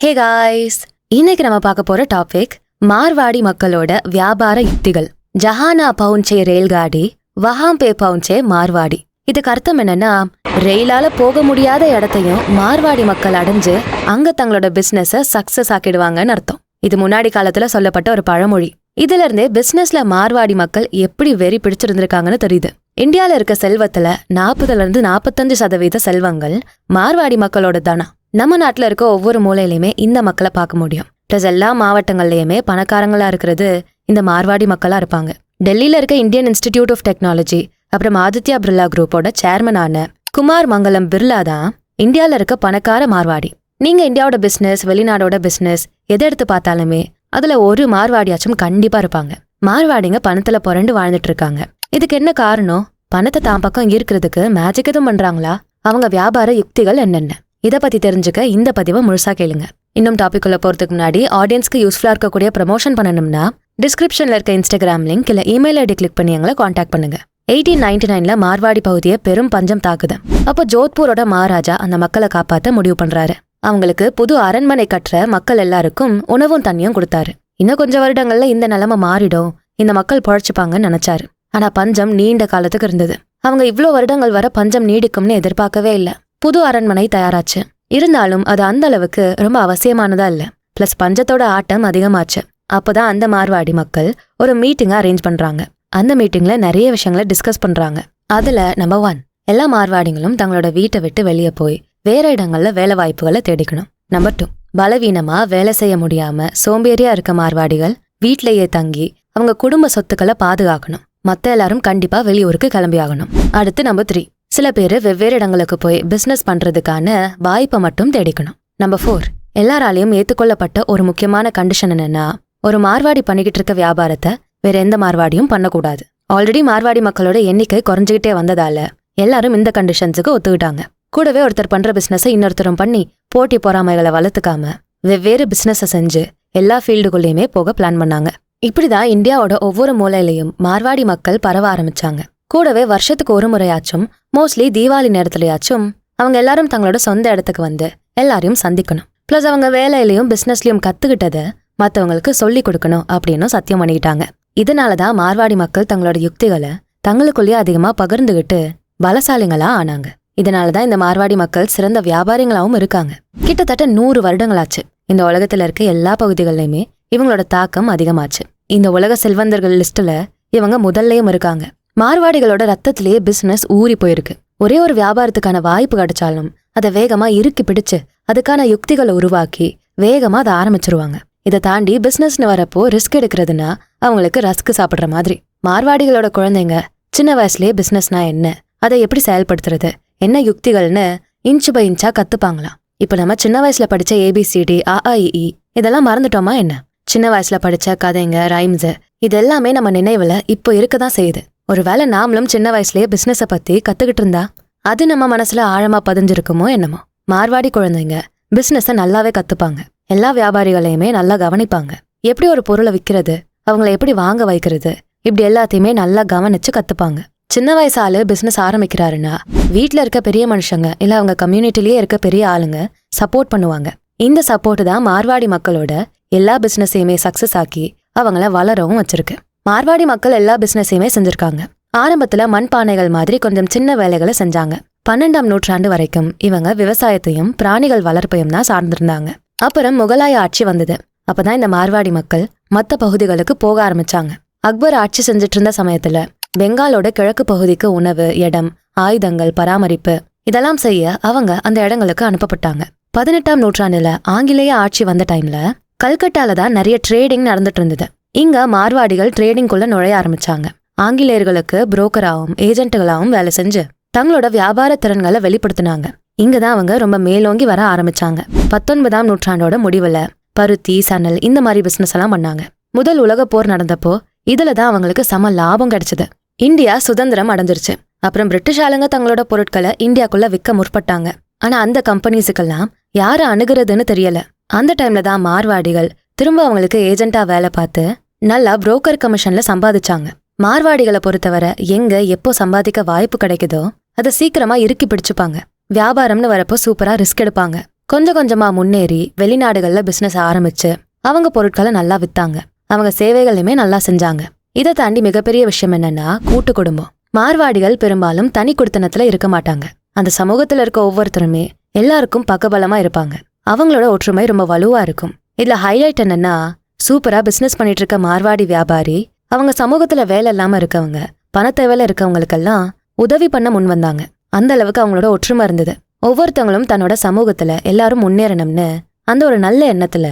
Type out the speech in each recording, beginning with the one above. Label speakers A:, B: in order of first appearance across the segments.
A: Hey guys இன்னைக்கு நம்ம பார்க்க போற டாபிக் மார்வாடி மக்களோட வியாபார யுக்திகள். ஜஹானா பவுன்சே ரயில்காடி வஹாம்பே பவுன்சே மார்வாடி. இதுக்கு அர்த்தம் என்னன்னா ரயிலால போக முடியாத இடத்தையும் மார்வாடி மக்கள் அடைஞ்சு அங்க தங்களோட பிசினஸ சக்சஸ் ஆக்கிடுவாங்கன்னு அர்த்தம். இது முன்னாடி காலத்துல சொல்லப்பட்ட ஒரு பழமொழி. இதுல இருந்தே பிசினஸ்ல மார்வாடி மக்கள் எப்படி வெறி பிடிச்சிருந்திருக்காங்கன்னு தெரியுது. இந்தியால இருக்க செல்வத்துல நாற்பதுல இருந்து நாற்பத்தஞ்சு சதவீத செல்வங்கள் மார்வாடி மக்களோட தானா நம்ம நாட்டில் இருக்க ஒவ்வொரு மூலையிலையுமே இந்த மக்களை பார்க்க முடியும். ப்ளஸ் எல்லா மாவட்டங்கள்லையுமே பணக்காரங்களா இருக்கிறது இந்த மார்வாடி மக்களா இருப்பாங்க. டெல்லியில இருக்க இந்தியன் இன்ஸ்டிடியூட் ஆஃப் டெக்னாலஜி அப்புறம் ஆதித்யா பிர்லா குரூப்போட சேர்மனான குமார் மங்கலம் பிர்லா தான் இந்தியாவில் இருக்க பணக்கார மார்வாடி. நீங்க இந்தியாவோட பிசினஸ் வெளிநாடோட பிசினஸ் எதை எடுத்து பார்த்தாலுமே அதுல ஒரு மார்வாடியாச்சும் கண்டிப்பா இருப்பாங்க. மார்வாடிங்க பணத்துல புரண்டு வாழ்ந்துட்டு இருக்காங்க. இதுக்கு என்ன காரணம்? பணத்தை தான் பக்கம் ஈர்க்கிறதுக்கு மேஜிக் எதுவும் பண்றாங்களா? அவங்க வியாபார யுக்திகள் என்னென்ன? இதை பத்தி தெரிஞ்சுக்க இந்த பதிவை முழுசா கேளுங்க. இன்னும் டாபிக் உள்ள போறதுக்கு முன்னாடி ஆடியன்ஸ்க்கு யூஸ்ஃபுல்லா இருக்கக்கூடிய ப்ரமோஷன் பண்ணணும்னா டிஸ்கிரிப்ஷன்ல இருக்க இன்ஸ்டாகிராம் லிங்க் இல்ல இமெயில் ஐடி கிளிக் பண்ணி எங்களை காண்டாக்ட் பண்ணுங்க. எயிட்டீன் நைன்டி நைன்ல மார்வாடி பகுதியை பெரும் பஞ்சம் தாக்குது. அப்போ ஜோத்பூரோட மகாராஜா அந்த மக்களை காப்பாத்த முடிவு பண்றாரு. அவங்களுக்கு புது அரண்மனை கட்டுற மக்கள் எல்லாருக்கும் உணவும் தண்ணியும் கொடுத்தாரு. இன்னும் கொஞ்சம் வருடங்கள்ல இந்த நிலைமை மாறிடும். இந்த மக்கள் பொழைச்சுப்பாங்கன்னு நினைச்சாரு. ஆனா பஞ்சம் நீண்ட காலத்துக்கு இருந்தது. அவங்க இவ்வளோ வருடங்கள் வர பஞ்சம் நீடிக்கும்னு எதிர்பார்க்கவே இல்லை. புது அரண்மனை தயாராச்சு. இருந்தாலும் அது அந்த அளவுக்கு ரொம்ப அவசியமானதா இல்ல. பிளஸ் பஞ்சத்தோட ஆட்டம் அதிகமாச்சு. அப்பதான் அந்த மார்வாடி மக்கள் ஒரு மீட்டிங்கை அரேஞ்ச் பண்றாங்க. அந்த மீட்டிங்ல நிறைய விஷயங்களை டிஸ்கஸ் பண்றாங்க. அதுல நம்பர் ஒன் எல்லா மார்வாடிங்களும் தங்களோட வீட்டை விட்டு வெளியே போய் வேற இடங்கள்ல வேலை வாய்ப்புகளை தேடிக்கணும். நம்பர் டூ பலவீனமா வேலை செய்ய முடியாம சோம்பேறியா இருக்க மார்வாடிகள் வீட்டிலேயே தங்கி அவங்க குடும்ப சொத்துக்களை பாதுகாக்கணும். மத்த எல்லாரும் கண்டிப்பா வெளியூருக்கு கிளம்பி ஆகணும். அடுத்து நம்பர் த்ரீ சில பேர் வெவ்வேறு இடங்களுக்கு போய் பிசினஸ் பண்றதுக்கான வாய்ப்பை மட்டும் தேடிக்கணும். நம்பர் ஃபோர் எல்லாராலையும் ஏற்றுக்கொள்ளப்பட்ட ஒரு முக்கியமான கண்டிஷன் என்னன்னா ஒரு மார்வாடி பண்ணிக்கிட்டு இருக்க வியாபாரத்தை வேற எந்த மார்வாடியும் பண்ணக்கூடாது. ஆல்ரெடி மார்வாடி மக்களோட எண்ணிக்கை குறைஞ்சுக்கிட்டே வந்ததால எல்லாரும் இந்த கண்டிஷன்ஸுக்கு ஒத்துக்கிட்டாங்க. கூடவே ஒருத்தர் பண்ற பிசினஸை இன்னொருத்தரும் பண்ணி போட்டி பொறாமைகளை வளர்த்துக்காம வெவ்வேறு பிசினஸை செஞ்சு எல்லா ஃபீல்டுக்குள்ளேயுமே போக பிளான் பண்ணாங்க. இப்படிதான் இந்தியாவோட ஒவ்வொரு மூலையிலையும் மார்வாடி மக்கள் பரவ ஆரம்பிச்சாங்க. கூடவே வருஷத்துக்கு ஒரு முறையாச்சும் மோஸ்ட்லி தீபாவளி நேரத்துலயாச்சும் அவங்க எல்லாரும் தங்களோட சொந்த இடத்துக்கு வந்து எல்லாரையும் சந்திக்கணும். ப்ளஸ் அவங்க வேலையிலையும் பிசினஸ்லயும் கத்துக்கிட்டதை மற்றவங்களுக்கு சொல்லி கொடுக்கணும் அப்படின்னு சத்தியம் பண்ணிக்கிட்டாங்க. இதனாலதான் மார்வாடி மக்கள் தங்களோட யுக்திகளை தங்களுக்குள்ளேயே அதிகமா பகிர்ந்துகிட்டு பலசாலிங்களா ஆனாங்க. இதனாலதான் இந்த மார்வாடி மக்கள் சிறந்த வியாபாரிகளாகவும் இருக்காங்க. கிட்டத்தட்ட நூறு வருடங்களாச்சு இந்த உலகத்துல இருக்க எல்லா பகுதிகளிலுமே இவங்களோட தாக்கம் அதிகமாச்சு. இந்த உலக செல்வந்தர்கள் லிஸ்ட்ல இவங்க முதல்லயும் இருக்காங்க. மார்வாடிகளோட ரத்தத்திலேயே பிசினஸ் ஊறி போயிருக்கு. ஒரே ஒரு வியாபாரத்துக்கான வாய்ப்பு கிடைச்சாலும் அதை வேகமா இறுக்கி பிடிச்சு அதுக்கான யுக்திகளை உருவாக்கி வேகமா அதை ஆரம்பிச்சிருவாங்க. இதை தாண்டி பிசினஸ்னு வரப்போ ரிஸ்க் எடுக்கிறதுனா அவங்களுக்கு ரஸ்க் சாப்பிடுற மாதிரி. மார்வாடிகளோட குழந்தைங்க சின்ன வயசுலயே பிசினஸ்னா என்ன? அதை எப்படி செயல்படுத்துறது? என்ன யுக்திகள்னு இன்ச்சு பை இன்ச்சா கத்துப்பாங்களாம். இப்ப நம்ம சின்ன வயசுல படிச்ச ஏபிசிடி அஇஇ இதெல்லாம் மறந்துட்டோமா என்ன? சின்ன வயசுல படிச்ச கதைங்க ரைம்ஸ் இது எல்லாமே நம்ம நினைவுல இப்போ இருக்கதான் செய்யுது. ஒருவேளை நாமளும் சின்ன வயசுலயே பிஸ்னஸை பத்தி கத்துக்கிட்டு இருந்தா அது நம்ம மனசுல ஆழமா பதிஞ்சிருக்குமோ என்னமோ. மார்வாடி குழந்தைங்க பிஸ்னஸை நல்லாவே கத்துப்பாங்க. எல்லா வியாபாரிகளையுமே நல்லா கவனிப்பாங்க. எப்படி ஒரு பொருளை விற்கிறது அவங்கள எப்படி வாங்க வைக்கிறது இப்படி எல்லாத்தையுமே நல்லா கவனிச்சு கத்துப்பாங்க. சின்ன வயசு ஆளு பிசினஸ் ஆரம்பிக்கிறாருன்னா வீட்டில் இருக்க பெரிய மனுஷங்க இல்ல அவங்க கம்யூனிட்டிலேயே இருக்க பெரிய ஆளுங்க சப்போர்ட் பண்ணுவாங்க. இந்த சப்போர்ட் தான் மார்வாடி மக்களோட எல்லா பிசினஸையுமே சக்சஸ் ஆக்கி அவங்கள வளரவும் வச்சிருக்கு. மார்வாடி மக்கள் எல்லா பிசினஸையுமே செஞ்சிருக்காங்க. ஆரம்பத்துல மண்பானைகள் மாதிரி கொஞ்சம் சின்ன வேலைகளை செஞ்சாங்க. பன்னெண்டாம் நூற்றாண்டு வரைக்கும் இவங்க விவசாயத்தையும் பிராணிகள் வளர்ப்பையும் தான் சார்ந்திருந்தாங்க. அப்புறம் முகலாய ஆட்சி வந்தது. அப்பதான் இந்த மார்வாடி மக்கள் மற்ற பகுதிகளுக்கு போக ஆரம்பிச்சாங்க. அக்பர் ஆட்சி செஞ்சுட்டு இருந்த சமயத்துல பெங்காலோட கிழக்கு பகுதிக்கு உணவு இடம் ஆயுதங்கள் பராமரிப்பு இதெல்லாம் செய்ய அவங்க அந்த இடங்களுக்கு அனுப்பப்பட்டாங்க. பதினெட்டாம் நூற்றாண்டுல ஆங்கிலேய ஆட்சி வந்த டைம்ல கல்கட்டால தான் நிறைய ட்ரேடிங் நடந்துட்டு இருந்தது. இங்க மார்வாடிகள் ட்ரேடிங்குள்ள நுழைய ஆரம்பிச்சாங்க. ஆங்கிலேயர்களுக்கு புரோக்கராகவும் ஏஜென்ட்டுகளாகவும் வேலை செஞ்சு தங்களோட வியாபார திறன்களை வெளிப்படுத்தினாங்க. இங்கதான் அவங்க ரொம்ப மேலோங்கி வர ஆரம்பிச்சாங்க. பத்தொன்பதாம் நூற்றாண்டோட முடிவுல பருத்தி சணல் இந்த மாதிரி பிசினஸ் எல்லாம் பண்ணாங்க. முதல் உலக போர் நடந்தப்போ இதில் தான் அவங்களுக்கு சம லாபம் கிடைச்சது. இந்தியா சுதந்திரம் அடைஞ்சிருச்சு. அப்புறம் பிரிட்டிஷ் ஆளுங்க தங்களோட பொருட்களை இந்தியாக்குள்ள விற்க முற்பட்டாங்க. ஆனா அந்த கம்பெனிஸுக்கெல்லாம் யாரை அணுகிறதுன்னு தெரியல. அந்த டைம்ல தான் மார்வாடிகள் திரும்ப அவங்களுக்கு ஏஜென்ட்டா வேலை பார்த்து நல்லா புரோக்கர் கமிஷன்ல சம்பாதிச்சாங்க. மார்வாடிகளை பொறுத்தவரை எங்க எப்போ சம்பாதிக்க வாய்ப்பு கிடைக்குதோ அதை சீக்கிரமா இறுக்கி பிடிச்சுப்பாங்க. வியாபாரம்னு வரப்போ சூப்பரா ரிஸ்க் எடுப்பாங்க. கொஞ்சம் கொஞ்சமா முன்னேறி வெளிநாடுகள்ல பிசினஸ் ஆரம்பிச்சு அவங்க பொருட்களை நல்லா வித்தாங்க. அவங்க சேவைகளையுமே நல்லா செஞ்சாங்க. இதை தாண்டி மிகப்பெரிய விஷயம் என்னன்னா கூட்டு குடும்பம். மார்வாடிகள் பெரும்பாலும் தனி குடித்தனத்துல இருக்க மாட்டாங்க. அந்த சமூகத்துல இருக்க ஒவ்வொருத்தருமே எல்லாருக்கும் பக்கபலமா இருப்பாங்க. அவங்களோட ஒற்றுமை ரொம்ப வலுவா இருக்கும். இதுல ஹைலைட் என்னன்னா சூப்பரா பிசினஸ் பண்ணிட்டு இருக்க மார்வாடி வியாபாரி அவங்க சமூகத்துல வேலை இல்லாம இருக்கவங்க பணத்தேவையில இருக்கவங்களுக்கெல்லாம் உதவி பண்ண முன் வந்தாங்க. அந்த அளவுக்கு அவங்களோட ஒற்றுமை இருந்தது. ஒவ்வொருத்தவங்களும் தன்னோட சமூகத்துல எல்லாரும் முன்னேறணும்னு அந்த ஒரு நல்ல எண்ணத்துல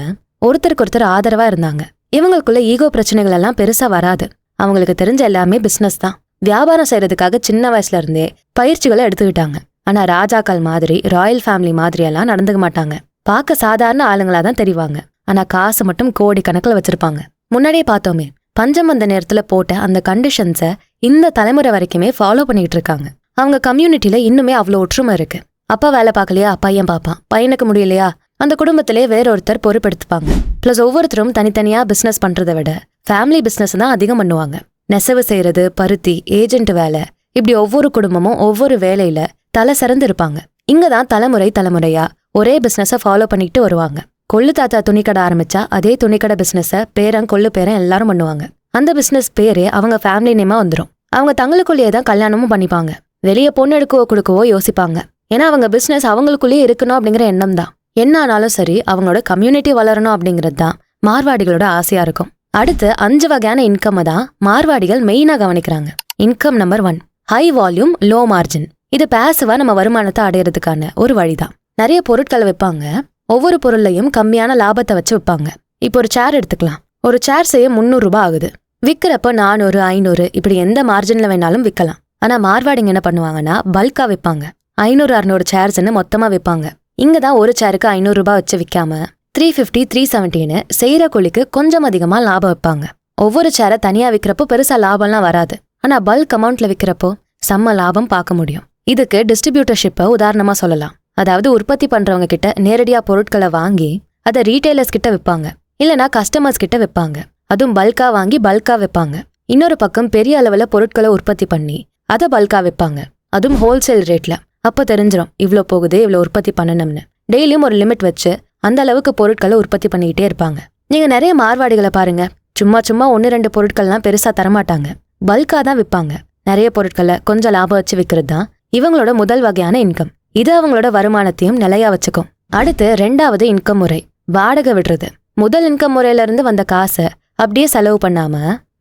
A: ஒருத்தருக்கு ஒருத்தர் ஆதரவா இருந்தாங்க. இவங்களுக்குள்ள ஈகோ பிரச்சனைகள் எல்லாம் பெருசா வராது. அவங்களுக்கு தெரிஞ்ச எல்லாமே பிசினஸ் தான். வியாபாரம் செய்யறதுக்காக சின்ன வயசுல இருந்தே பயிற்சிகளை எடுத்துக்கிட்டாங்க. ஆனா ராஜாக்கள் மாதிரி ராயல் ஃபேமிலி மாதிரி எல்லாம் நடந்துக்க மாட்டாங்க. பார்க்க சாதாரண ஆளுங்களா தான் தெரிவாங்க. ஆனா காசு மட்டும் கோடி கணக்குல வச்சிருப்பாங்க. முன்னாடியே பார்த்தோமே பஞ்சம் வந்த நேரத்துல போட்ட அந்த கண்டிஷன்ஸை இந்த தலைமுறை வரைக்குமே ஃபாலோ பண்ணிட்டு இருக்காங்க. அவங்க கம்யூனிட்டியில் இன்னுமே அவ்வளோ ஒற்றுமை இருக்கு. அப்பா வேலை பார்க்கலையா? பையன் பார்ப்பான். பையனுக்கு முடியலையா? அந்த குடும்பத்திலே வேறொருத்தர் பொறுப்பெடுத்துப்பாங்க. ப்ளஸ் ஒவ்வொருத்தரும் தனித்தனியா பிசினஸ் பண்றதை விட ஃபேமிலி பிசினஸ் தான் அதிகம் பண்ணுவாங்க. நெசவு செய்யறது பருத்தி ஏஜென்ட் வேலை இப்படி ஒவ்வொரு குடும்பமும் ஒவ்வொரு வேலையில தலை சிறந்து இருப்பாங்க இங்கே தான் தலைமுறை தலைமுறையா ஒரே பிஸ்னஸை ஃபாலோ பண்ணிட்டு வருவாங்க. கொள்ளு தாத்தா துணிக்கடை ஆரம்பிச்சா அதே துணிக்கடை பிசினஸை பேரன் கொள்ளு பேரன் எல்லாரும் பண்ணுவாங்க. அந்த பிசினஸ் பேரே அவங்க ஃபேமிலி நேமா வந்துடும் அவங்க தங்களுக்குள்ளேயே தான் கல்யாணமும் பண்ணிப்பாங்க. வெளியே பொண்ணு எடுக்கவோ கொடுக்கவோ யோசிப்பாங்க. ஏன்னா அவங்க பிசினஸ் அவங்களுக்குள்ளேயே இருக்கணும் அப்படிங்கிற எண்ணம் தான். என்ன ஆனாலும் சரி அவங்களோட கம்யூனிட்டி வளரணும் அப்படிங்கிறது தான் மார்வாடிகளோட ஆசையா இருக்கும். அடுத்து அஞ்சு வகையான இன்கம்மை தான் மார்வாடிகள் மெயினாக கவனிக்கிறாங்க. Income number one high volume low margin இது பேசிவா நம்ம வருமானத்தை அடையிறதுக்கான ஒரு வழிதான். நிறைய பொருட்களை வைப்பாங்க ஒவ்வொரு பொருளையும் கம்மியான லாபத்தை வச்சு விற்பாங்க இப்போ ஒரு சேர் எடுத்துக்கலாம். ஒரு சேர் செய்ய முந்நூறு ரூபாய் ஆகுது. விற்கிறப்ப நானூறு ஐநூறு இப்படி எந்த மார்ஜின்ல வேணாலும் விற்கலாம் ஆனா மார்வாடிங்க என்ன பண்ணுவாங்கன்னா பல்கா விற்பாங்க ஐநூறு அறுநூறு சேர்ஸ்ன்னு மொத்தமா விற்பாங்க இங்கே தான் ஒரு சேருக்கு ஐநூறு ரூபாய் வச்சு விற்காம த்ரீ ஃபிஃப்டி த்ரீ செவன்ட்டின்னு செய்யற கூலிக்கு கொஞ்சம் அதிகமா லாபம் வைப்பாங்க. ஒவ்வொரு சேரை தனியா விற்கிறப்போ பெருசா லாபம்லாம் வராது. ஆனா பல்க் அமௌண்ட்ல விற்கிறப்போ செம்ம லாபம் பார்க்க முடியும். இதுக்கு டிஸ்ட்ரிபியூட்டர்ஷிப்பை உதாரணமா சொல்லலாம். அதாவது உற்பத்தி பண்றவங்க கிட்ட நேரடியா பொருட்களை வாங்கி அதை ரீட்டைலர்ஸ் கிட்ட விற்பாங்க இல்லனா கஸ்டமர்ஸ் கிட்ட விற்பாங்க அதுவும் பல்கா வாங்கி பல்கா விற்பாங்க இன்னொரு பக்கம் பெரிய அளவுல பொருட்களை உற்பத்தி பண்ணி அதை பல்கா விற்பாங்க அதுவும் ஹோல்சேல் ரேட்ல அப்ப தெரிஞ்சிடும் இவ்வளோ போகுது இவ்வளோ உற்பத்தி பண்ணணும்னு. டெய்லியும் ஒரு லிமிட் வச்சு அந்த அளவுக்கு பொருட்களை உற்பத்தி பண்ணிக்கிட்டே இருப்பாங்க. நீங்க நிறைய மார்வாடிகளை பாருங்க. சும்மா சும்மா ஒன்று ரெண்டு பொருட்கள்லாம் பெருசா தரமாட்டாங்க. பல்கா தான் விற்பாங்க நிறைய பொருட்களை கொஞ்சம் லாபம் வச்சு விற்கிறது தான் இவங்களோட முதல் வகையான இன்கம் இது அவங்களோட வருமானத்தையும் நிலையா வச்சுக்கும். அடுத்து ரெண்டாவது இன்கம் முறை வாடகை விடுறது. முதல் இன்கம் முறையில இருந்து வந்த காசை அப்படியே செலவு பண்ணாம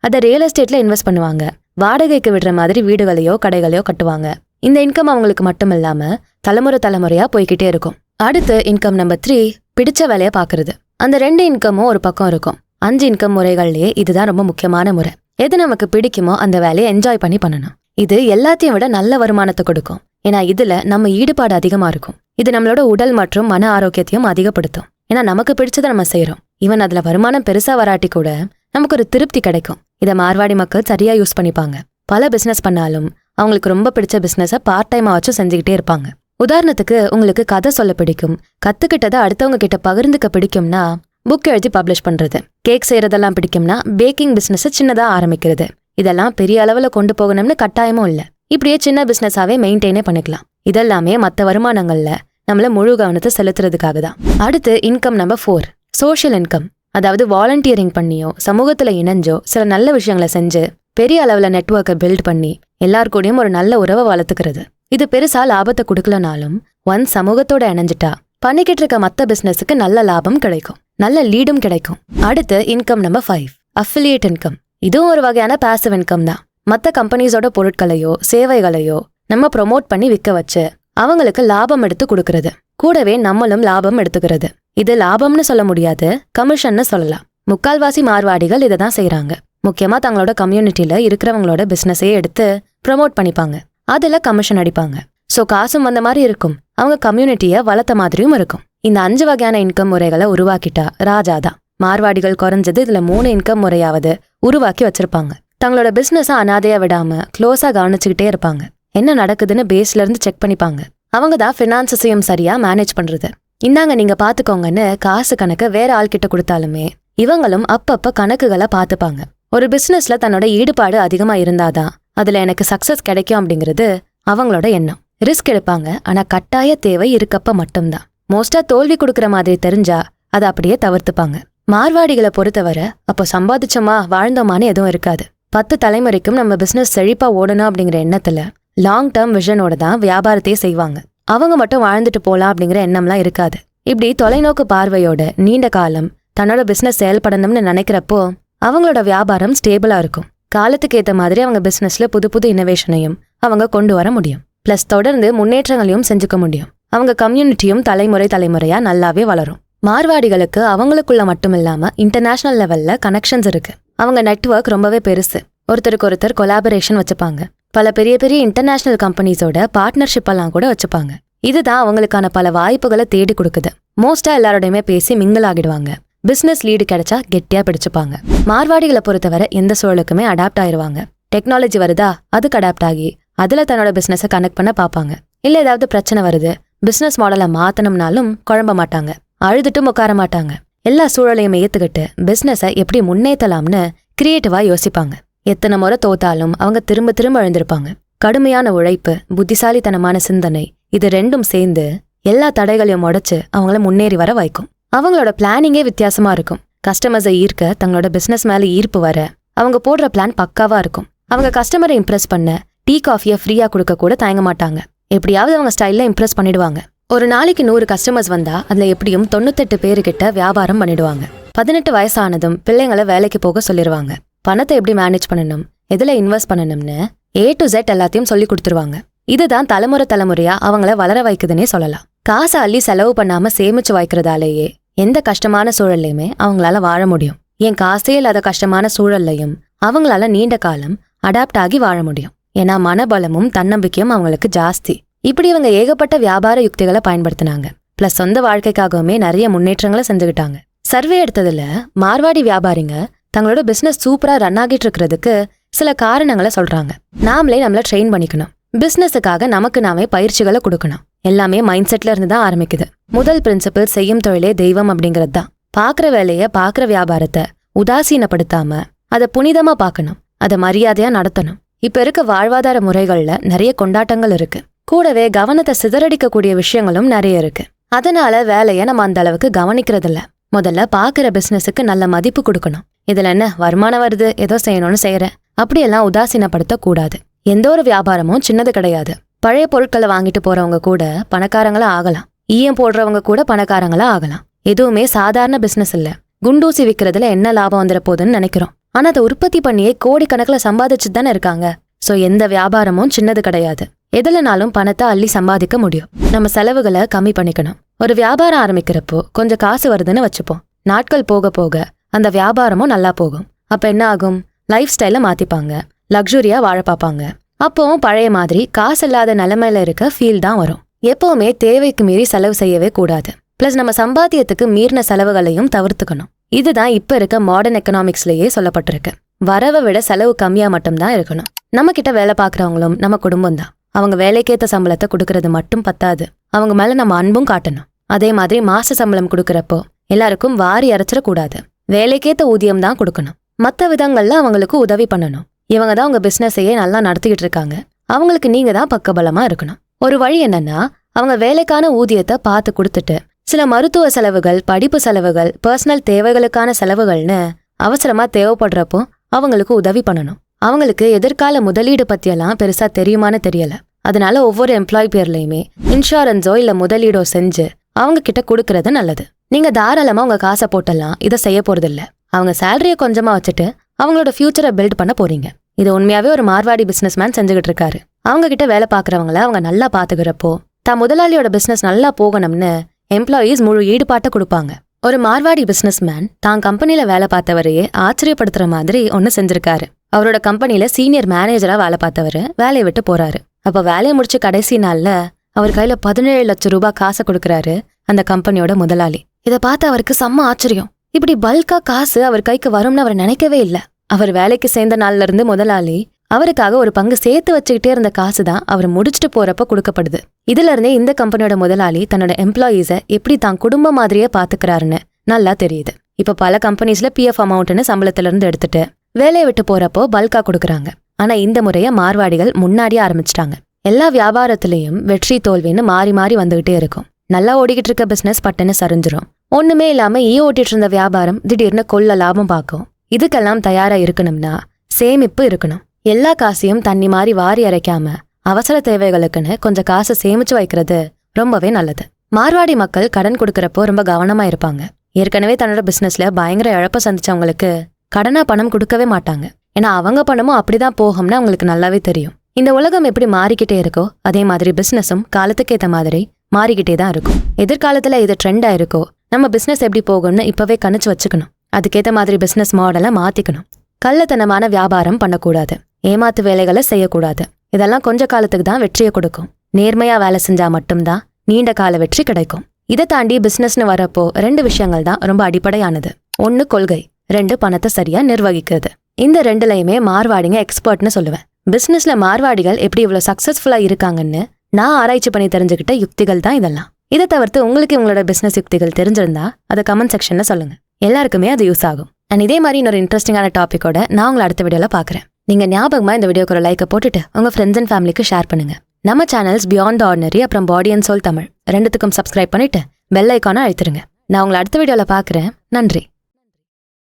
A: அதை ரியல் எஸ்டேட்ல இன்வெஸ்ட் பண்ணுவாங்க. வாடகைக்கு விடுற மாதிரி வீடுகளையோ கடைகளையோ கட்டுவாங்க. இந்த இன்கம் அவங்களுக்கு மட்டும் இல்லாம தலைமுறை தலைமுறையா போய்கிட்டே இருக்கும். அடுத்து இன்கம் நம்பர் த்ரீ பிடிச்ச வேலையை பாக்குறது அந்த ரெண்டு இன்கமும் ஒரு பக்கம் இருக்கும். அஞ்சு இன்கம் முறைகள்லயே இதுதான் ரொம்ப முக்கியமான முறை. எது நமக்கு பிடிக்குமோ அந்த வேலையை என்ஜாய் பண்ணி பண்ணணும். இது எல்லாத்தையும் விட நல்ல வருமானத்தை கொடுக்கும். ஏன்னா இதுல நம்ம ஈடுபாடு அதிகமா இருக்கும். இது நம்மளோட உடல் மற்றும் மன ஆரோக்கியத்தையும் அதிகப்படுத்தும். ஏன்னா நமக்கு பிடிச்சதை நம்ம செய்யறோம் ஈவன் அதுல வருமானம் பெருசா வராட்டி கூட நமக்கு ஒரு திருப்தி கிடைக்கும். இதை மார்வாடி மக்கள் சரியா யூஸ் பண்ணிப்பாங்க. பல பிசினஸ் பண்ணாலும் அவங்களுக்கு ரொம்ப பிடிச்ச பிசினஸை பார்ட் டைமா வச்சு செஞ்சுக்கிட்டே இருப்பாங்க. உதாரணத்துக்கு உங்களுக்கு கதை சொல்ல பிடிக்கும். கத்துக்கிட்டதை அடுத்தவங்க கிட்ட பகிர்ந்துக்க பிடிக்கும்னா புக் எழுதி பப்ளிஷ் பண்றது. கேக் செய்யறதெல்லாம் பிடிக்கும்னா பேக்கிங் பிசினஸ் சின்னதா ஆரம்பிக்கிறது. இதெல்லாம் பெரிய அளவுல கொண்டு போகணும்னு கட்டாயமும் இல்லை. இப்படியே சின்ன பிஸ்னஸாகவே மெயின்டைனே பண்ணிக்கலாம். இதெல்லாமே மற்ற வருமானங்கள்ல நம்மள முழு கவனத்தை செலுத்துறதுக்காக தான். அடுத்து income number four social income அதாவது வாலண்டியரிங் பண்ணியோ சமூகத்துல இணைஞ்சோ சில நல்ல விஷயங்களை செஞ்சு பெரிய அளவுல நெட்வொர்க்கை பில்ட் பண்ணி எல்லார் கூடயும் ஒரு நல்ல உறவை வளர்த்துக்கிறது. இது பெருசா லாபத்தை கொடுக்கலனாலும் ஒன் சமூகத்தோட இணைஞ்சிட்டா பண்ணிக்கிட்டு இருக்க மத்த பிசினஸுக்கு நல்ல லாபம் கிடைக்கும். நல்ல லீடும் கிடைக்கும். அடுத்து income number five affiliate income இதுவும் ஒரு வகையான பாசிவ் இன்கம் தான். மற்ற கம்பெனிஸோட பொருட்களையோ சேவைகளையோ நம்ம ப்ரோமோட் பண்ணி விற்க வச்சு அவங்களுக்கு லாபம் எடுத்து கொடுக்கறது. கூடவே நம்மளும் லாபம் எடுத்துக்கிறது. இது லாபம்னு சொல்ல முடியாது கமிஷன்னு சொல்லலாம். முக்கால்வாசி மார்வாடிகள் இதை தான் செய்கிறாங்க முக்கியமா தங்களோட கம்யூனிட்டியில இருக்கிறவங்களோட பிசினஸே எடுத்து ப்ரமோட் பண்ணிப்பாங்க. அதுல கமிஷன் அடிப்பாங்க. சோ காசும் வந்த மாதிரி இருக்கும். அவங்க கம்யூனிட்டிய வளர்த்த மாதிரியும் இருக்கும். இந்த அஞ்சு வகையான இன்கம் முறைகளை உருவாக்கிட்டா ராஜா தான். மார்வாடிகள் குறைஞ்சது இதுல மூணு இன்கம் முறையாவது உருவாக்கி வச்சிருப்பாங்க. தங்களோட பிஸ்னஸை அனாதையா விடாம க்ளோஸா கவனிச்சுக்கிட்டே இருப்பாங்க. என்ன நடக்குதுன்னு பேஸ்ல இருந்து செக் பண்ணிப்பாங்க. அவங்க தான் ஃபினான்சஸையும் சரியா மேனேஜ் பண்றது. இந்தாங்க நீங்க பாத்துக்கோங்கன்னு காசு கணக்கு வேற ஆள்கிட்ட கொடுத்தாலுமே இவங்களும் அப்பப்ப கணக்குகளை பார்த்துப்பாங்க. ஒரு பிசினஸ்ல தன்னோட ஈடுபாடு அதிகமா இருந்தாதான் அதுல எனக்கு சக்சஸ் கிடைக்கும் அப்படிங்கிறது அவங்களோட எண்ணம். ரிஸ்க் எடுப்பாங்க ஆனா கட்டாய தேவை இருக்கப்ப மட்டும்தான் மோஸ்டா தோல்வி கொடுக்கற மாதிரி தெரிஞ்சா அதை அப்படியே தவிர்த்துப்பாங்க. மார்வாடிகளை பொறுத்தவரை அப்போ சம்பாதிச்சோமா வாழ்ந்தோமான்னு எதுவும் இருக்காது. பத்து தலைமுறைக்கும் நம்ம பிசினஸ் செழிப்பா ஓடணும் அப்படிங்கிற எண்ணத்துல லாங் டேர்ம் விஷனோட தான் வியாபாரத்தையே செய்வாங்க. அவங்க மட்டும் வாழ்ந்துட்டு போலாம் அப்படிங்கிற எண்ணம்லாம் இருக்காது. இப்படி தொலைநோக்கு பார்வையோட நீண்ட காலம் தன்னோட பிசினஸ் செயல்படணும்னு நினைக்கிறப்போ அவங்களோட வியாபாரம் ஸ்டேபிளா இருக்கும். காலத்துக்கு ஏற்ற மாதிரி அவங்க பிசினஸ்ல புது புது இன்னோவேஷனையும் அவங்க கொண்டு வர முடியும். பிளஸ் தொடர்ந்து முன்னேற்றங்களையும் செஞ்சுக்க முடியும். அவங்க கம்யூனிட்டியும் தலைமுறை தலைமுறையா நல்லாவே வளரும். மார்வாடிகளுக்கு அவங்களுக்குள்ள மட்டும் இல்லாம இன்டர்நேஷனல் லெவல்ல கனெக்ஷன்ஸ் இருக்கு. அவங்க நெட்வொர்க் ரொம்பவே பெருசு. ஒருத்தருக்கு ஒருத்தர் கொலாபரேஷன் வச்சுப்பாங்க. பல பெரிய பெரிய இன்டர்நேஷனல் கம்பெனிஸோட பார்ட்னர்ஷிப் எல்லாம் கூட வச்சுப்பாங்க. இதுதான் அவங்களுக்கான பல வாய்ப்புகளை தேடி கொடுக்குது. மோஸ்டா எல்லாரோடையுமே பேசி மிங்கிள் ஆகிடுவாங்க. பிசினஸ் லீடு கிடைச்சா கெட்டியா பிடிச்சுப்பாங்க. மார்வாடிகளை பொறுத்தவரை எந்த சூழலுக்குமே அடாப்ட் ஆயிருவாங்க. டெக்னாலஜி வருதா? அதுக்கு அடாப்ட் ஆகி அதுல தன்னோட பிசினஸை கனெக்ட் பண்ண பார்ப்பாங்க. இல்ல ஏதாவது பிரச்சனை வருது பிசினஸ் மாடலை மாத்தணும்னாலும் குழம்ப மாட்டாங்க. அழுதுட்டும் உட்கார மாட்டாங்க. எல்லா சூழலையும் ஏத்துக்கிட்டு பிசினஸை எப்படி முன்னேற்றலாம்னு கிரியேட்டிவா யோசிப்பாங்க. எத்தனை முறை தோத்தாலும் அவங்க திரும்ப திரும்ப எழுந்திருப்பாங்க. கடுமையான உழைப்பு புத்திசாலித்தனமான சிந்தனை இது ரெண்டும் சேர்ந்து எல்லா தடைகளையும் உடைச்சு அவங்கள முன்னேறி வர வைக்கும். அவங்களோட பிளானிங்கே வித்தியாசமா இருக்கும். கஸ்டமர்ஸை ஈர்க்க தங்களோட பிசினஸ் மேல ஈர்ப்பு வர அவங்க போடுற பிளான் பக்காவா இருக்கும். அவங்க கஸ்டமரை இம்ப்ரெஸ் பண்ண டீ காஃபியை ஃப்ரீயா கொடுக்க கூட தயங்க மாட்டாங்க. எப்படியாவது அவங்க ஸ்டைலில் இம்ப்ரெஸ் பண்ணிடுவாங்க. ஒரு நாளைக்கு நூறு கஸ்டமர்ஸ் வந்தா அதுல எப்படியும் தொண்ணூத்தெட்டு பேருக்கிட்ட வியாபாரம் பண்ணிடுவாங்க. பதினெட்டு வயசானதும் பிள்ளைங்களை வேலைக்கு போக சொல்லிடுவாங்க பணத்தை எப்படி மேனேஜ் பண்ணணும் எதுல இன்வெஸ்ட் பண்ணணும்னு ஏ டு ஜெட் எல்லாத்தையும் சொல்லி கொடுத்துருவாங்க. இதுதான் தலைமுறை தலைமுறையா அவங்கள வளர வைக்குதுன்னே சொல்லலாம். காசை அள்ளி செலவு பண்ணாம சேமிச்சு வைக்கிறதாலேயே எந்த கஷ்டமான சூழல்லையுமே அவங்களால வாழ முடியும். என் காசே இல்லாத கஷ்டமான சூழல்லையும் அவங்களால நீண்ட காலம் அடாப்ட் ஆகி வாழ முடியும். ஏன்னா மனபலமும் தன்னம்பிக்கையும் அவங்களுக்கு ஜாஸ்தி. இப்படி இவங்க ஏகப்பட்ட வியாபார யுக்திகளை பயன்படுத்தினாங்க. பிளஸ் சொந்த வாழ்க்கைக்காகவுமே நிறைய முன்னேற்றங்களை செஞ்சுக்கிட்டாங்க. சர்வே எடுத்ததுல மார்வாடி வியாபாரிங்க தங்களோட பிசினஸ் சூப்பரா ரன் ஆகிட்டு இருக்கிறதுக்கு சில காரணங்களை சொல்றாங்க. நாமளே நம்மள ட்ரெயின் பண்ணிக்கணும். பிசினஸுக்காக நமக்கு நாமே பயிற்சிகளை கொடுக்கணும். எல்லாமே மைண்ட் செட்ல இருந்து தான் ஆரம்பிக்குது. முதல் பிரின்சிபல் செய்யும் தொழிலே தெய்வம் அப்படிங்கிறது தான். பாக்குற வேலைய பாக்குற வியாபாரத்தை உதாசீனப்படுத்தாம அதை புனிதமா பார்க்கணும். அதை மரியாதையா நடத்தணும். இப்ப இருக்க வாழ்வாதார முறைகள்ல நிறைய கொண்டாட்டங்கள் இருக்கு. கூடவே கவனத்தை சிதறடிக்கக்கூடிய விஷயங்களும் நிறைய இருக்கு. அதனால வேலையை நம்ம அந்த அளவுக்கு கவனிக்கிறதில்ல. முதல்ல பாக்குற பிசினஸுக்கு நல்ல மதிப்பு கொடுக்கணும். இதுல என்ன வருமானம் வருது ஏதோ செய்யணும்னு செய்யறேன் அப்படியெல்லாம் உதாசீனப்படுத்த கூடாது. எந்த ஒரு வியாபாரமும் சின்னது கிடையாது. பழைய பொருட்களை வாங்கிட்டு போறவங்க கூட பணக்காரங்களா ஆகலாம். ஈயம் போடுறவங்க கூட பணக்காரங்களா ஆகலாம். எதுவுமே சாதாரண பிசினஸ் இல்ல. குண்டூசி விக்கிறதுல என்ன லாபம் வந்துட போகுதுன்னு நினைக்கிறோம். ஆனா அதை உற்பத்தி பண்ணியே கோடிக்கணக்கில் சம்பாதிச்சு தானே இருக்காங்க. சோ எந்த வியாபாரமும் சின்னது கிடையாது. எதுலனாலும் பணத்தை அள்ளி சம்பாதிக்க முடியும். நம்ம செலவுகளை கம்மி பண்ணிக்கணும். ஒரு வியாபாரம் ஆரம்பிக்கிறப்போ கொஞ்சம் காசு வருதுன்னு வச்சுப்போம். நாட்கள் போக போக அந்த வியாபாரமும் நல்லா போகும். அப்ப என்ன ஆகும்? லைஃப் ஸ்டைல மாத்திப்பாங்க. லக்ஸுரியா வாழ பார்ப்பாங்க. அப்போவும் பழைய மாதிரி காசு இல்லாத நிலைமையில இருக்க ஃபீல் தான் வரும். எப்பவுமே தேவைக்கு மீறி செலவு செய்யவே கூடாது. பிளஸ் நம்ம சம்பாத்தியத்துக்கு மீறின செலவுகளையும் தவிர்த்துக்கணும். இதுதான் இப்ப இருக்க மாடர்ன் எக்கனாமிக்ஸ்லயே சொல்லப்பட்டிருக்கு. வரவை விட செலவு கம்மியா மட்டும்தான் இருக்கணும். நம்ம கிட்ட வேலை பார்க்குறவங்களும் நம்ம குடும்பம் தான். அவங்க வேலைக்கேத்த சம்பளத்தை கொடுக்கறது மட்டும் பத்தாது. அவங்க மேல நம்ம அன்பும் காட்டணும். அதே மாதிரி மாச சம்பளம் கொடுக்கறப்போ எல்லாருக்கும் வாரி அரைச்சிடக்கூடாது வேலைக்கேத்த ஊதியம் தான் கொடுக்கணும். மற்ற விதங்கள்ல அவங்களுக்கு உதவி பண்ணணும். இவங்க தான் உங்க பிசினஸையே நல்லா நடத்திக்கிட்டு இருக்காங்க. அவங்களுக்கு நீங்க தான் பக்கபலமா இருக்கணும். ஒரு வழி என்னன்னா அவங்க வேலைக்கான ஊதியத்தை பார்த்து கொடுத்துட்டு சில மருத்துவ செலவுகள் படிப்பு செலவுகள் பர்சனல் தேவைகளுக்கான செலவுகள்னு அவசரமா தேவைப்படுறப்போ அவங்களுக்கு உதவி பண்ணணும். அவங்களுக்கு எதிர்கால முதலீடு பத்தியெல்லாம் பெருசா தெரியுமான்னு தெரியல. அதனால ஒவ்வொரு எம்ப்ளாய் பேர்லயுமே இன்சூரன்ஸோ இல்ல முதலீடோ செஞ்சு அவங்க கிட்ட கொடுக்கறது நல்லது. நீங்க தாராளமா உங்க காசை போட்டெல்லாம் இதை செய்ய போறதில்ல. அவங்க சேலரியை கொஞ்சமா வச்சுட்டு அவங்களோட ஃபியூச்சரை பில்ட் பண்ண போறீங்க. இது உண்மையாவே ஒரு மார்வாடி பிசினஸ் மேன் செஞ்சுக்கிட்டு இருக்காரு. அவங்க கிட்ட வேலை பாக்குறவங்கள அவங்க நல்லா பாத்துக்கிறப்போ தான் முதலாளியோட பிசினஸ் நல்லா போகணும்னு எம்ப்ளாயீஸ் முழு ஈடுபாட்டை கொடுப்பாங்க. ஒரு மார்வாடி பிசினஸ் மேன் தான் கம்பெனியில வேலை பார்த்தவரையே ஆச்சரியப்படுத்துற மாதிரி ஒன்னு செஞ்சிருக்காரு. அவரோட கம்பெனியில சீனியர் மேனேஜரா வேலை பார்த்தவரு வேலையை விட்டு போறாரு. அப்போ வேலையை முடிச்ச கடைசி நாள்ல அவர் கையில் பதினேழு லட்சம் ரூபாய் காசை கொடுக்குறாரு அந்த கம்பெனியோட முதலாளி. இதை பார்த்து அவருக்கு செம்ம ஆச்சரியம். இப்படி பல்கா காசு அவர் கைக்கு வரும்னு அவர் நினைக்கவே இல்லை. அவர் வேலைக்கு சேர்ந்த நாள்ல இருந்து முதலாளி அவருக்காக ஒரு பங்கு சேர்த்து வச்சுக்கிட்டே இருந்த காசு தான் அவர் முடிச்சுட்டு போறப்ப கொடுக்கப்படுது. இதுல இருந்தே இந்த கம்பெனியோட முதலாளி தன்னோட எம்ப்ளாயீஸை எப்படி தான் குடும்பம் மாதிரியே பாத்துக்கிறாருன்னு நல்லா தெரியுது. இப்ப பல கம்பெனிஸ்ல பிஎஃப் அமௌண்ட்னு சம்பளத்துல இருந்து எடுத்துட்டு வேலையை விட்டு போறப்போ பல்கா கொடுக்குறாங்க. ஆனா இந்த முறைய மார்வாடிகள் முன்னாடியே ஆரம்பிச்சிட்டாங்க. எல்லா வியாபாரத்திலையும் வெற்றி தோல்வின்னு மாறி மாறி வந்துகிட்டே இருக்கும். நல்லா ஓடிக்கிட்டு இருக்க பிசினஸ் பட்டுன்னு சரிஞ்சிரும். ஒண்ணுமே இல்லாம ஈ ஓட்டிட்டு இருந்த வியாபாரம் திடீர்னு கொள்ள லாபம் பார்க்கும். இதுக்கெல்லாம் தயாரா இருக்கணும்னா சேமிப்பு இருக்கணும். எல்லா காசையும் தண்ணி மாதிரி வாரி அரைக்காம அவசர தேவைகளுக்குன்னு கொஞ்சம் காசை சேமிச்சு வைக்கிறது ரொம்பவே நல்லது. மார்வாடி மக்கள் கடன் கொடுக்கறப்போ ரொம்ப கவனமா இருப்பாங்க. ஏற்கனவே தன்னோட பிசினஸ்ல பயங்கர இழப்ப சந்திச்சவங்களுக்கு கடனா பணம் கொடுக்கவே மாட்டாங்க. ஏன்னா அவங்க பணமும் அப்படிதான் போகும்னு அவங்களுக்கு நல்லாவே தெரியும். இந்த உலகம் எப்படி மாறிக்கிட்டே இருக்கோ அதே மாதிரி பிசினஸும் காலத்துக்கு ஏற்ற மாதிரி மாறிக்கிட்டே தான் இருக்கும். எதிர்காலத்துல இது ட்ரெண்டா இருக்கோ நம்ம பிசினஸ் எப்படி போகும்னு இப்பவே கணிச்சு வச்சுக்கணும். அதுக்கேற்ற மாதிரி பிசினஸ் மாடலை மாத்திக்கணும். கள்ளத்தனமான வியாபாரம் பண்ணக்கூடாது. ஏமாத்து வேலைகளை செய்யக்கூடாது. இதெல்லாம் கொஞ்ச காலத்துக்கு தான் வெற்றியை கொடுக்கும். நேர்மையா வேலை செஞ்சா மட்டும்தான் நீண்ட கால வெற்றி கிடைக்கும். இதை தாண்டி பிசினஸ்னு வரப்போ ரெண்டு விஷயங்கள் தான் ரொம்ப அடிப்படையானது. ஒன்னு கொள்கை ரெண்டு பணத்தை சரியா நிர்வகிக்கிறது. இந்த ரெண்டுலையுமே மார்வாடிங்க எக்ஸ்பர்ட்னு சொல்லுவேன். பிசினஸ்ல மார்வாடிகள் எப்படி இவ்வளவு சக்சஸ்ஃபுல்லா இருக்காங்கன்னு நான் ஆராய்ச்சி பண்ணி தெரிஞ்சுக்கிட்ட யுக்திகள் தான் இதெல்லாம். இதை தவிர்த்து உங்களுக்கு உங்களோட பிசினஸ் யுக்திகள் தெரிஞ்சிருந்தா அதை கமெண்ட் செக்ஷன்ல சொல்லுங்க. எல்லாருக்குமே அது யூஸ் ஆகும். அண்ட் இதே மாதிரி இன்னொரு இன்ட்ரெஸ்டிங்கான டாப்பிக்கோட நான் உங்களை அடுத்த வீடியோல பாக்குறேன் நீங்க ஞாபகமா இந்த வீடியோக்கு ஒரு லைக்கை போட்டுட்டு உங்க ஃப்ரெண்ட்ஸ் அண்ட் ஃபேமிலிக்கு ஷேர் பண்ணுங்க. நம்ம சேனல்ஸ் பியாண்ட் ஆர்டினரி அப்புறம் பாடி அண்ட் சோல் தமிழ் ரெண்டுத்துக்கும் சப்ஸ்கிரைப் பண்ணிட்டு பெல் ஐக்கானை அழுத்துருங்க. நான் உங்களை அடுத்த வீடியோல பாக்குறேன் நன்றி.